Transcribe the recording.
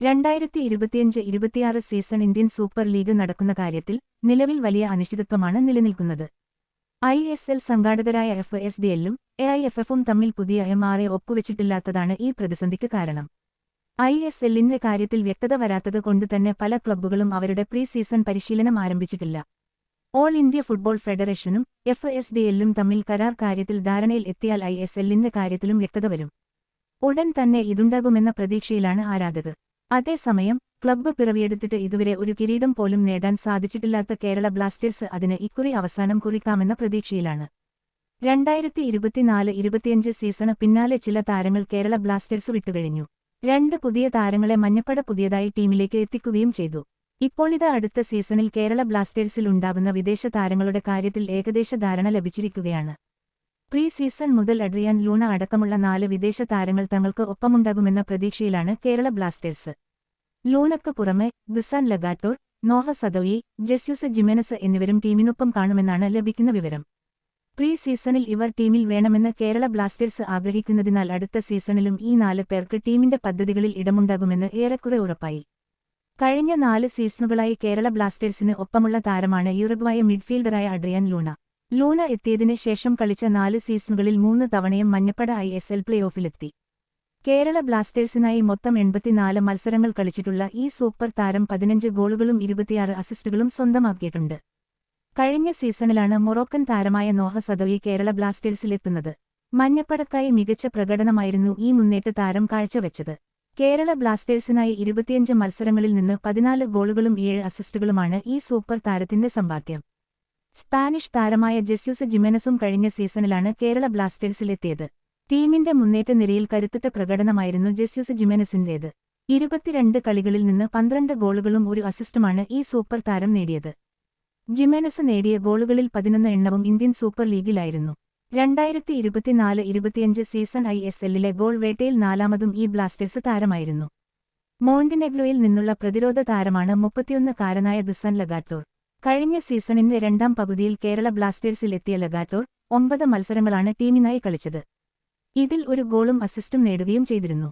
രണ്ടായിരത്തി ഇരുപത്തിയഞ്ച് ഇരുപത്തിയാറ് സീസൺ ഇന്ത്യൻ സൂപ്പർ ലീഗ് നടക്കുന്ന കാര്യത്തിൽ നിലവിൽ വലിയ അനിശ്ചിതത്വമാണ് നിലനിൽക്കുന്നത്. ഐ എസ് എൽ സംഘാടകരായ എഫ് എസ് ഡി എല്ലും എ ഐ എഫ് എഫും തമ്മിൽ പുതിയ എം ആർ എ ഒപ്പുവെച്ചിട്ടില്ലാത്തതാണ് ഈ പ്രതിസന്ധിക്ക് കാരണം. ഐ എസ് എല്ലിന്റെ കാര്യത്തിൽ വ്യക്തത വരാത്തത് കൊണ്ടുതന്നെ പല ക്ലബ്ബുകളും അവരുടെ പ്രീ സീസൺ പരിശീലനം ആരംഭിച്ചിട്ടില്ല. ഓൾ ഇന്ത്യ ഫുട്ബോൾ ഫെഡറേഷനും എഫ് എസ് ഡി എല്ലും തമ്മിൽ കരാർ കാര്യത്തിൽ ധാരണയിൽ എത്തിയാൽ ഐ എസ് എല്ലിന്റെ കാര്യത്തിലും വ്യക്തത വരും. ഉടൻ തന്നെ ഇതുണ്ടാകുമെന്ന പ്രതീക്ഷയിലാണ് ആരാധകർ. അതേസമയം ക്ലബ്ബ് പിറവിയെടുത്തിട്ട് ഇതുവരെ ഒരു കിരീടം പോലും നേടാൻ സാധിച്ചിട്ടില്ലാത്ത കേരള ബ്ലാസ്റ്റേഴ്സ് അതിന് ഇക്കുറി അവസാനം കുറിക്കാമെന്ന പ്രതീക്ഷയിലാണ്. രണ്ടായിരത്തി ഇരുപത്തിനാല് ഇരുപത്തിയഞ്ച് സീസണ് പിന്നാലെ ചില താരങ്ങൾ കേരള ബ്ലാസ്റ്റേഴ്സ് വിട്ടുകഴിഞ്ഞു. രണ്ട് പുതിയ താരങ്ങളെ മഞ്ഞപ്പട പുതിയതായി ടീമിലേക്ക് എത്തിക്കുകയും ചെയ്തു. ഇപ്പോളിത് അടുത്ത സീസണിൽ കേരള ബ്ലാസ്റ്റേഴ്സിൽ ഉണ്ടാകുന്ന വിദേശ താരങ്ങളുടെ കാര്യത്തിൽ ഏകദേശ ധാരണ ലഭിച്ചിരിക്കുകയാണ്. പ്രീ സീസൺ മുതൽ അഡ്രിയാൻ ലൂണ അടക്കമുള്ള നാല് വിദേശ താരങ്ങൾ തങ്ങൾക്ക് ഒപ്പമുണ്ടാകുമെന്ന പ്രതീക്ഷയിലാണ് കേരള ബ്ലാസ്റ്റേഴ്സ്. ലൂണക്ക് പുറമെ Dusan Lagator Noah Sadaoui Jesus Jimenez എന്നിവരും ടീമിനൊപ്പം കാണുമെന്നാണ് ലഭിക്കുന്ന വിവരം. പ്രീ സീസണിൽ ഇവർ ടീമിൽ വേണമെന്ന് കേരള ബ്ലാസ്റ്റേഴ്സ് ആഗ്രഹിക്കുന്നതിനാൽ അടുത്ത സീസണിലും ഈ നാല് പേർക്ക് ടീമിന്റെ പദ്ധതികളിൽ ഇടമുണ്ടാകുമെന്ന് ഏറെക്കുറെ ഉറപ്പായി. കഴിഞ്ഞ നാല് സീസണുകളായി കേരള ബ്ലാസ്റ്റേഴ്സിന് ഒപ്പമുള്ള താരമാണ് യുറഗ്വായ മിഡ്ഫീൽഡറായ അഡ്രിയൻ ലൂണ. ലൂണ എത്തിയതിനു ശേഷം കളിച്ച നാല് സീസണുകളിൽ മൂന്ന് തവണയും മഞ്ഞപ്പട ഐ എസ് എൽ പ്ലേ ഓഫിലെത്തി കേരള ബ്ലാസ്റ്റേഴ്സിനായി മൊത്തം എൺപത്തിനാല് മത്സരങ്ങൾ കളിച്ചിട്ടുള്ള ഈ സൂപ്പർ താരം പതിനഞ്ച് ഗോളുകളും ഇരുപത്തിയാറ് അസിസ്റ്റുകളും സ്വന്തമാക്കിയിട്ടുണ്ട്. കഴിഞ്ഞ സീസണിലാണ് മൊറോക്കൻ താരമായ നോഹ സദോയി കേരള ബ്ലാസ്റ്റേഴ്സിലെത്തുന്നത്. മഞ്ഞപ്പടക്കായി മികച്ച പ്രകടനമായിരുന്നു ഈ മുന്നേറ്റ താരം കാഴ്ചവെച്ചത്. കേരള ബ്ലാസ്റ്റേഴ്സിനായി ഇരുപത്തിയഞ്ച് മത്സരങ്ങളിൽ നിന്ന് പതിനാല് ഗോളുകളും ഏഴ് അസിസ്റ്റുകളുമാണ് ഈ സൂപ്പർ താരത്തിന്റെ സമ്പാദ്യം. സ്പാനിഷ് താരമായ ജെസ്യൂസ് ജിമെനസും കഴിഞ്ഞ സീസണിലാണ് കേരള ബ്ലാസ്റ്റേഴ്സിലെത്തിയത്. ടീമിന്റെ മുന്നേറ്റ നിരയിൽ കരുത്തിട്ട പ്രകടനമായിരുന്നു ജെസ്യൂസ് ജിമെനസിന്റേത്. ഇരുപത്തിരണ്ട് കളികളിൽ നിന്ന് പന്ത്രണ്ട് ഗോളുകളും ഒരു അസിസ്റ്റുമാണ് ഈ സൂപ്പർ താരം നേടിയത്. ജിമെനസ് നേടിയ ഗോളുകളിൽ പതിനൊന്ന് എണ്ണവും ഇന്ത്യൻ സൂപ്പർ ലീഗിലായിരുന്നു. രണ്ടായിരത്തി ഇരുപത്തിനാല് ഇരുപത്തിയഞ്ച് സീസൺ ഐ എസ് എല്ലിലെ ഗോൾ വേട്ടയിൽ നാലാമതും ഈ ബ്ലാസ്റ്റേഴ്സ് താരമായിരുന്നു. മോണ്ടിനെഗ്ലോയിൽ നിന്നുള്ള പ്രതിരോധ താരമാണ് മുപ്പത്തിയൊന്ന് കാരനായ ദുസൻ ലഗാറ്റോർ. കഴിഞ്ഞ സീസണിന്റെ രണ്ടാം പകുതിയിൽ കേരള ബ്ലാസ്റ്റേഴ്സിലെത്തിയ ലഗാറ്റോർ ഒമ്പത് മത്സരങ്ങളാണ് ടീമിനായി കളിച്ചത്. ഇതിൽ ഒരു ഗോളും അസിസ്റ്റും നേടുകയും ചെയ്തിരുന്നു.